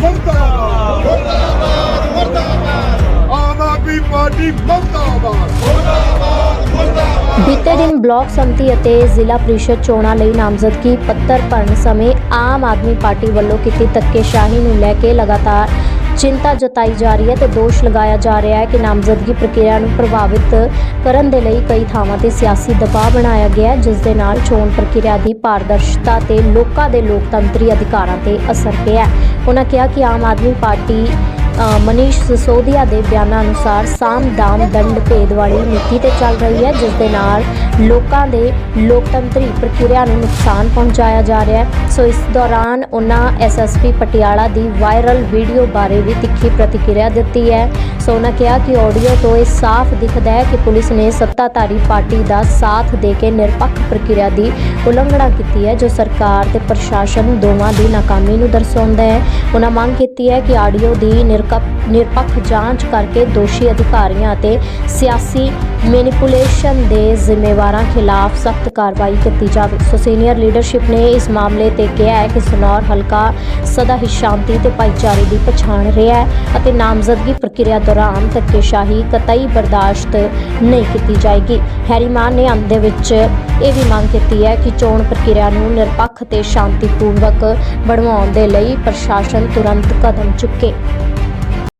ਮੁਰਦਾਬਾਦ ਮੁਰਦਾਬਾਦ ਮੁਰਦਾਬਾਦ। ਆਮ ਆਦਮੀ ਪਾਰਟੀ ਮੁਰਦਾਬਾਦ। ਬੀਤੇ ਦਿਨ ਬਲਾਕ ਸੰਮਤੀ ਅਤੇ ਜ਼ਿਲ੍ਹਾ ਪ੍ਰੀਸ਼ਦ ਚੋਣਾਂ ਲਈ ਨਾਮਜ਼ਦਗੀ ਪੱਤਰ ਭਰਨ ਸਮੇਂ ਆਮ ਆਦਮੀ ਪਾਰਟੀ ਵੱਲੋਂ ਕੀਤੀ ਧੱਕੇਸ਼ਾਹੀ ਨੂੰ ਲੈ ਕੇ ਲਗਾਤਾਰ ਚਿੰਤਾ ਜਤਾਈ ਜਾ ਰਹੀ ਹੈ ਤੇ ਦੋਸ਼ ਲਗਾਇਆ ਜਾ ਰਿਹਾ ਹੈ ਕਿ ਨਾਮਜ਼ਦਗੀ ਪ੍ਰਕਿਰਿਆ ਨੂੰ ਪ੍ਰਭਾਵਿਤ ਕਰਨ ਦੇ ਲਈ ਕਈ ਥਾਵਾਂ ਤੇ ਸਿਆਸੀ ਦਬਾਅ ਬਣਾਇਆ ਗਿਆ ਹੈ, ਜਿਸ ਦੇ ਨਾਲ ਚੋਣ ਪ੍ਰਕਿਰਿਆ ਦੀ ਪਾਰਦਰਸ਼ਤਾ ਤੇ ਲੋਕਾਂ ਦੇ ਲੋਕਤੰਤਰੀ ਅਧਿਕਾਰਾਂ ਤੇ ਅਸਰ ਪਿਆ ਹੈ। ਉਹਨਾਂ ਕਿਹਾ ਕਿ ਆਮ ਆਦਮੀ ਪਾਰਟੀ ਮਨੀਸ਼ ਸਿਸੋਦੀਆ ਦੇ ਬਿਆਨਾਂ ਅਨੁਸਾਰ ਸਾਮ ਦਾਮ ਦੰਡ ਭੇਦ ਵਾਲੀ ਨੀਤੀ ਤੇ ਚੱਲ ਰਹੀ ਹੈ, ਜਿਸ ਦੇ ਨਾਲ ਲੋਕਾਂ ਦੇ ਲੋਕਤੰਤਰੀ ਪ੍ਰਕਿਰਿਆ ਨੂੰ ਨੁਕਸਾਨ ਪਹੁੰਚਾਇਆ ਜਾ ਰਿਹਾ ਹੈ। ਸੋ ਇਸ ਦੌਰਾਨ ਉਹਨਾਂ ਐਸਐਸਪੀ ਪਟਿਆਲਾ ਦੀ ਵਾਇਰਲ ਵੀਡੀਓ ਬਾਰੇ ਵੀ ਤਿੱਖੀ ਪ੍ਰਤੀਕਿਰਿਆ ਦਿੱਤੀ ਹੈ। ਸੋ ਉਹਨਾਂ ਕਿਹਾ ਕਿ ਆਡੀਓ ਤੋਂ ਇਹ ਸਾਫ਼ ਦਿਖਦਾ ਹੈ ਕਿ ਪੁਲਿਸ ਨੇ ਸੱਤਾਧਾਰੀ ਪਾਰਟੀ ਦਾ ਸਾਥ ਦੇ ਕੇ ਨਿਰਪੱਖ ਪ੍ਰਕਿਰਿਆ ਦੀ ਉਲੰਘਣਾ ਕੀਤੀ ਹੈ, ਜੋ ਸਰਕਾਰ ਤੇ ਪ੍ਰਸ਼ਾਸਨ ਦੋਵਾਂ ਦੀ ਨਾਕਾਮੀ ਨੂੰ ਦਰਸਾਉਂਦਾ ਹੈ। ਉਹਨਾਂ ਮੰਗ ਕੀਤੀ ਹੈ ਕਿ ਆਡੀਓ ਦੀ ਨਿਰਕਪ ਨਿਰਪੱਖ ਜਾਂਚ ਕਰਕੇ ਦੋਸ਼ੀ ਅਧਿਕਾਰੀਆਂ ਅਤੇ ਸਿਆਸੀ ਮੈਨੀਪੂਲੇਸ਼ਨ ਦੇ ਜ਼ਿੰਮੇਵਾਰਾਂ ਖਿਲਾਫ ਸਖਤ ਕਾਰਵਾਈ ਕੀਤੀ ਜਾਵੇ। ਸੋ ਸੀਨੀਅਰ ਲੀਡਰਸ਼ਿਪ ਨੇ ਇਸ ਮਾਮਲੇ ਤੇ ਕਿਹਾ ਹੈ ਕਿ ਸਨੌਰ ਹਲਕਾ ਸਦਾ ਹੀ ਸ਼ਾਂਤੀ ਤੇ ਭਾਈਚਾਰੇ ਦੀ ਪਛਾਣ ਰਿਹਾ ਹੈ ਅਤੇ ਨਾਮਜ਼ਦਗੀ ਪ੍ਰਕਿਰਿਆ ਦੌਰਾਨ ਧੱਕੇਸ਼ਾਹੀ ਕਤਈ ਬਰਦਾਸ਼ਤ ਨਹੀਂ ਕੀਤੀ ਜਾਏਗੀ। ਹੈਰੀਮਾਨ ਨੇ ਅੰਤ ਦੇ ਵਿੱਚ ਇਹ ਵੀ ਮੰਗ ਕੀਤੀ ਹੈ ਕਿ ਚੋਣ ਪ੍ਰਕਿਰਿਆ ਨੂੰ ਨਿਰਪੱਖ ਤੇ ਸ਼ਾਂਤੀਪੂਰਵਕ ਬਣਵਾਉਣ ਦੇ ਲਈ ਪ੍ਰਸ਼ਾਸਨ ਤੁਰੰਤ ਕਦਮ ਚੁੱਕੇ।